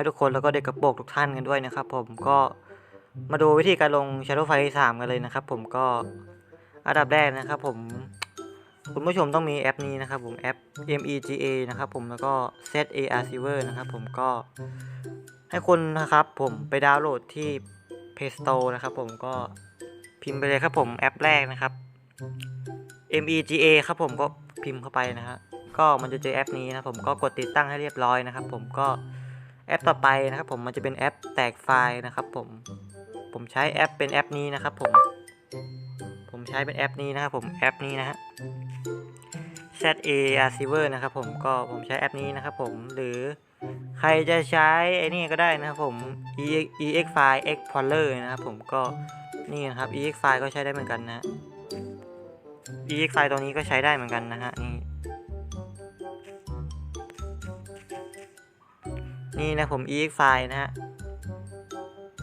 อยทุกคนแล้วก็เด็กกระโปรงทุกท่านกันด้วยนะครับ ผมก็มาดูวิธีการลง Shadow f i g h 3กันเลยนะครับ ผมก็อันดับแรกนะครับ ผมคุณผู้ชมต้องมีแอปนี้นะครับ ผมแอป MEGA นะครับ ผมแล้วก็ ZAR Silver นะครับ ผมก็ให้คุณนะครับ ผมไปดาวน์โหลดที่ Play Store นะครับ ผมก็พิมพ์ไปเลยครับ ผมแอปแรกนะครับ MEGA ครับ ผมก็พิมพ์เข้าไปนะฮะก็มันจะเจอแอปนี้นะผมก็กดติดตั้งให้เรียบร้อยนะครับ ผมก็ แอปต่อไปนะครับผมมันจะเป็นแอปแตกไฟล์นะครับผมผมใช้แอปเป็นแอปนี้นะครับผมผมใช้เป็นแอปนี้นะครับผมแอปนี้นะฮะ Z A R Receiver นะครับผมก็ผมใช้แอปนี้นะครับผมหรือใครจะใช้ไอ้นี่ก็ได้นะครับผม e x file Explorer นะครับผมก็นี่นะครับ EX File ก็ใช้ได้เหมือนกันนะ EX ไฟล์ตัวนี้ก็ใช้ได้เหมือนกันนะฮะนี่ นี่นะผม EX ไฟล์นะฮะ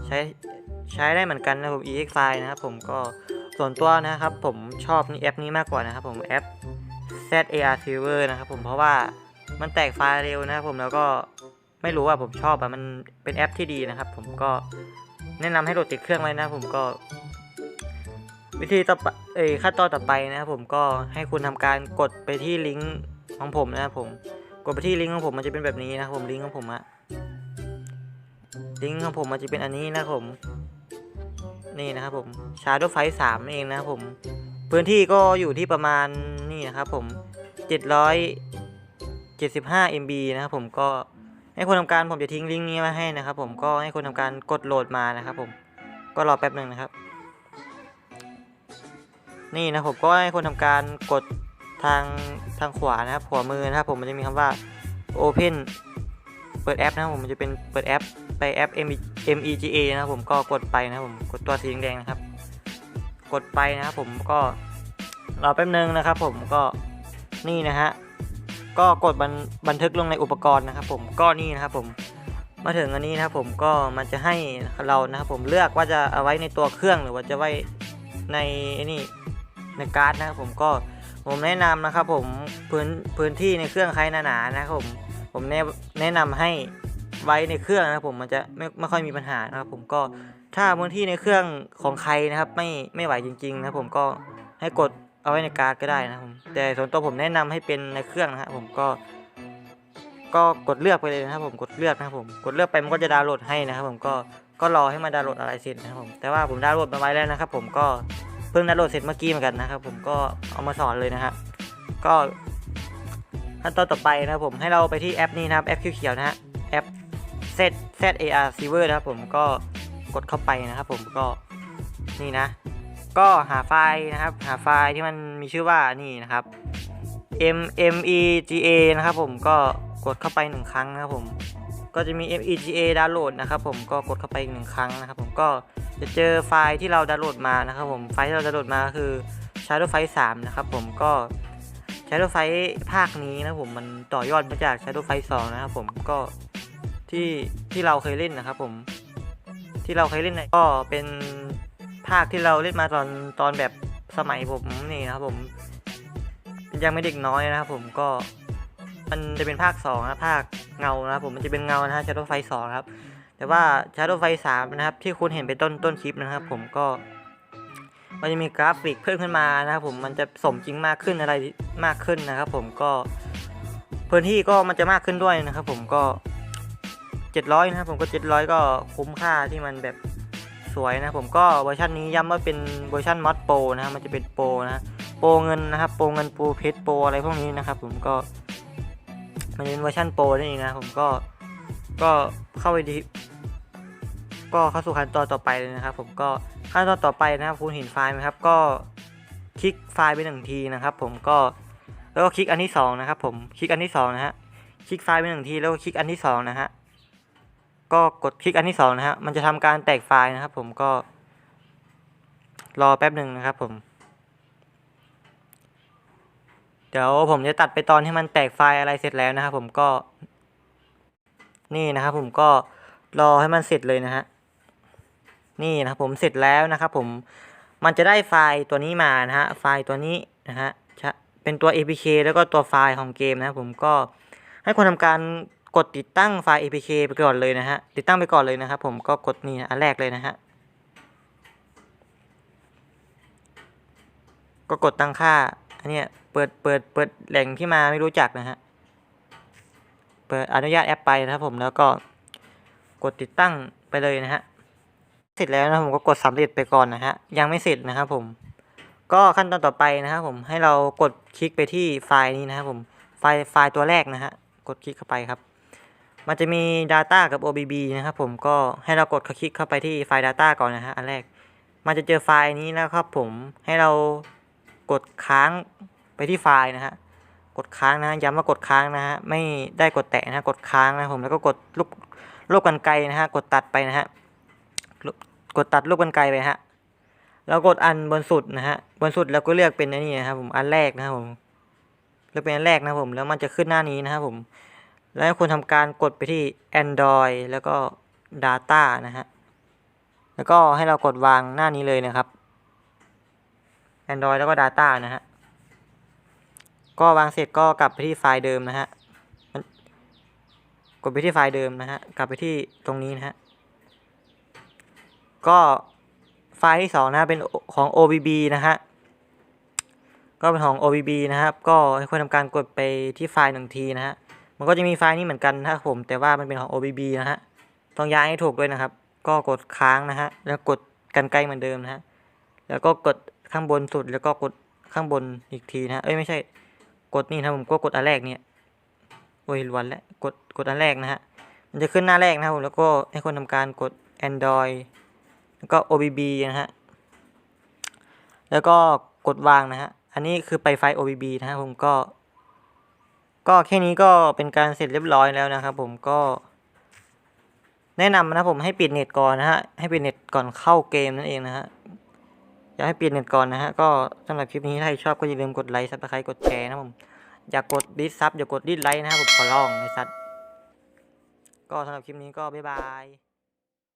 ใช้ใช้ได้เหมือนกันนะผม EX ไฟล์นะครับผมก็ส่วนตัวนะครับ ผมชอบนี่แอปนี้มากกว่านะครับผมแอป ZAR Silver นะครับผมเพราะว่ามันแตกไฟล์เร็วนะครับผมแล้วก็ไม่รู้ว่าผมชอบอะมันเป็นแอปที่ดีนะครับ ผมก็แนะนำให้โหลดติดเครื่องไว้นะผมก็ วิธีต่อไปเอ้ขั้นตอนต่อไปนะครับผมก็ให้คุณทำการกดไปที่ลิงก์ของผมนะครับผมกดไปที่ลิงก์ของผมมันจะเป็นแบบนี้นะครับผมลิงก์ของผมอะ ลิงก์ของผมมันจะเป็นอันนี้นะครับผม นี่นะครับผม Shadow Fight 3เองนะครับผม พื้นที่ก็อยู่ที่ประมาณนี่นะครับผม775 MB นะครับผมก็ให้คุณทำการผมจะทิ้งลิงก์นี้มาให้นะครับ ผมก็ให้คุณทำการกดโหลดมานะครับ ผมก็รอแป๊บหนึ่งนะครับ นี่นะผมก็ให้คนทำการกดทางทางขวานะครับขวามือนะครับ ผมมันจะมีคำว่า Open เปิดแอปนะครับผมมันจะเป็นเปิดแอป ไปแอป M E G A นะครับผมก็กดไปนะครับผมกดตัวสีแดงนะครับ กดไปนะครับผมก็รอแป๊บนึงนะครับ ผมก็นี่นะฮะก็กดบันบันทึกลงในอุปกรณ์นะครับ ผมก็นี่นะครับผมมาถึงอันนี้นะครับผมก็มันจะให้เรานะครับผมเลือกว่าจะเอาไว้ในตัวเครื่องหรือว่าจะไว้ในไอ้นี่ในการ์ดนะครับผมก็ผมแนะนำนะครับผมพื้นพื้นที่ในเครื่องใครหนาๆนะครับผมผมแนะแนะนำให้ ไว้ในเครื่องนะครับผมมันจะไม่ไม่ค่อยมีปัญหานะครับผมก็ถ้าพื้นที่ในเครื่องของใครนะครับ ไม่ไม่ไหวจริง ๆ นะครับผมก็ให้กดเอาไว้ในการ์ดก็ได้นะครับผมแต่ส่วนตัวผมแนะนำให้เป็นในเครื่องนะครับผมก็ก็กดเลือกไปเลยนะครับผมกดเลือกนะครับผมกดเลือกไปมันก็จะดาวน์โหลดให้นะครับผมก็ก็รอให้มันดาวน์โหลดอะไรเสร็จนะครับผมแต่ว่าผมดาวน์โหลดมาไว้แล้วนะครับผมก็เพิ่งดาวน์โหลดเสร็จเมื่อกี้เหมือนกันนะครับผมก็เอามาสอนเลยนะฮะก็ขั้นตอนต่อไปนะครับผมให้เราไปที่แอปนี้นะครับแอปเขียวๆนะฮะแอป Z Z A R Silver นะครับผมก็กดเข้าไปนะครับผมก็นี่นะ ก็หาไฟล์นะครับ หาไฟล์ที่มันมีชื่อว่านี่นะครับ M M E G A นะครับผมก็กดเข้าไปหนึ่งครั้งนะครับผมก็จะมี M E G A ดาวน์โหลดนะครับผมก็กดเข้าไปอีกหนึ่งครั้งนะครับผมก็จะเจอไฟล์ที่เราดาวน์โหลดมานะครับผมไฟล์ที่เราดาวน์โหลดมาคือ Shadow Fight 3นะครับผมก็ Shadow Fight ภาคนี้นะครับผมมันต่อยอดมาจาก Shadow Fight 2นะครับผมก็ ที่ที่เราเคยเล่นนะครับ ผม ที่เราเคยเล่นในก็เป็นภาคที่เราเล่นมาตอนตอนแบบสมัยผมนี่นะครับผมยังไม่เด็กน้อยนะครับผมก็มันจะเป็นภาค2นะภาคเงานะครับผมมันจะเป็นเงานะฮะ Shadow Fight 2ครับ แต่ว่า Shadow Fight 3นะครับ ที่คุณเห็นไปต้นต้นคลิปนะครับ ผมก็ มันจะมีกราฟิกเพิ่มขึ้นมานะครับ ผมมันจะสมจริงมากขึ้นอะไรมากขึ้นนะครับ ผมก็พื้นที่ก็มันจะมากขึ้นด้วยนะครับ ผมก็ 700 นะครับผมก็ 700 ก็คุ้มค่าที่มันแบบสวยนะผมก็เวอร์ชันนี้ย้ำว่าเป็นเวอร์ชันมอดโปรนะครับมันจะเป็นโปรนะโปรเงินนะครับโปรเงินโปรเพชรโปรอะไรพวกนี้นะครับผมก็ มันเป็นเวอร์ชันโปรนั่นเองนะผมก็ก็เข้าไปดีก็เข้าสู่ขั้นตอนต่อไปเลยนะครับ ผมก็ขั้นตอนต่อไปนะครับคุณเห็นไฟล์ไหมครับ ก็คลิกไฟล์ไปหนึ่งทีนะครับ ผมก็แล้วก็คลิกอันที่สองนะครับผมคลิกอันที่สองนะฮะคลิกไฟล์ไปหนึ่งทีแล้วก็คลิกอันที่สองนะฮะ ก็กดคลิกอันที่สองนะฮะมันจะทำการแตกไฟล์นะครับ ผมก็รอแป๊บหนึ่งนะครับ ผม เดี๋ยวผมจะตัดไปตอนที่มันแตกไฟล์อะไรเสร็จแล้วนะครับ ผมก็ นี่นะครับ ผมก็รอให้มันเสร็จเลยนะฮะนี่นะครับผมเสร็จแล้วนะครับ ผมมันจะได้ไฟล์ตัวนี้มานะฮะไฟล์ตัวนี้นะฮะจะเป็นตัว APK แล้วก็ตัวไฟล์ของเกมนะครับผมก็ให้คนทำการ กดติดตั้งไฟล์ APK ไปก่อนเลยนะฮะ ติดตั้งไปก่อนเลยนะครับผมก็กดนี่อันแรกเลยนะฮะ ก็กดตั้งค่า อันเนี้ยเปิด เปิด เปิดแหล่งที่มาไม่รู้จักนะฮะ เปิดอนุญาตแอปไปนะครับผมแล้วก็กดติดตั้งไปเลยนะฮะ เสร็จแล้วนะผมก็กดสำเร็จไปก่อนนะฮะ ยังไม่เสร็จนะครับผมก็ขั้นตอนต่อไปนะครับผมให้เรากดคลิกไปที่ไฟล์นี้นะครับผมไฟล์ไฟล์ตัวแรกนะฮะกดคลิกเข้าไปครับ มันจะมี Data กับ OBB นะครับผมก็ให้เรากดคลิกเข้าไปที่ไฟล์ Data ก่อนนะฮะอันแรก มันจะเจอไฟล์นี้นะครับผมให้เรากดค้างไปที่ไฟล์นะฮะกดค้างนะย้ำว่ากดค้างนะฮะไม่ได้กดแตะนะฮะกดค้างนะผมแล้วก็กดลูกลูกกันไกรนะฮะกดตัดไปนะฮะกดตัดลูกกันไกรไปฮะแล้วกดอันบนสุดนะฮะบนสุดแล้วก็เลือกเป็นอันนี้นะครับผมอันแรกนะครับผมเลือกเป็นอันแรกนะผมแล้วมันจะขึ้นหน้านี้นะครับผม แล้วให้คุณทำการกดไปที่ Android แล้วก็ Data นะฮะ แล้วก็ให้เรากดวางหน้านี้เลยนะครับ Android แล้วก็ Data นะฮะ ก็วางเสร็จก็กลับไปที่ไฟล์เดิมนะฮะกดไปที่ไฟล์เดิมนะฮะ กลับไปที่ตรงนี้นะฮะ ก็ไฟล์ที่สองนะฮะเป็นของ OBB นะฮะ ก็เป็นของ OBB นะครับ ก็ให้คนทำการกดไปที่ไฟล์หนึ่งทีนะฮะ มันก็จะมีไฟล์นี้เหมือนกันนะครับผม แต่ว่ามันเป็นของ OBB นะฮะ ต้องย้ายให้ถูกด้วยนะครับ ก็กดค้างนะฮะ แล้วกดกันไกลเหมือนเดิมนะฮะ แล้วก็กดข้างบนสุด แล้วก็กดข้างบนอีกทีนะฮะเอ้ยไม่ใช่ กดนี่นะผม ก็กดอันแรกเนี่ย โอ้ยล้วนแล้ว กด กดอันแรกนะฮะ มันจะขึ้นหน้าแรกนะครับผม แล้วก็ให้คนทำการกด Android แล้วก็ OBB นะฮะ แล้วก็กดวางนะฮะ อันนี้คือไปไฟล์ OBB นะฮะผมก็ ก็แค่นี้ก็เป็นการเสร็จเรียบร้อยแล้วนะครับ ผมก็แนะนำนะผมให้ปิดเน็ตก่อนนะฮะให้ปิดเน็ตก่อนเข้าเกมนั่นเองนะฮะอยากให้ปิดเน็ตก่อนนะฮะก็สำหรับคลิปนี้ถ้าใครชอบก็อย่าลืมกดไลค์ซับสไครต์กดแชร์นะผมอย่ากกดดิสซับอย่ากกดดิสไลค์นะครับผมขอร้องไอ้สัตว์ก็สำหรับคลิปนี้ก็บ๊ายบาย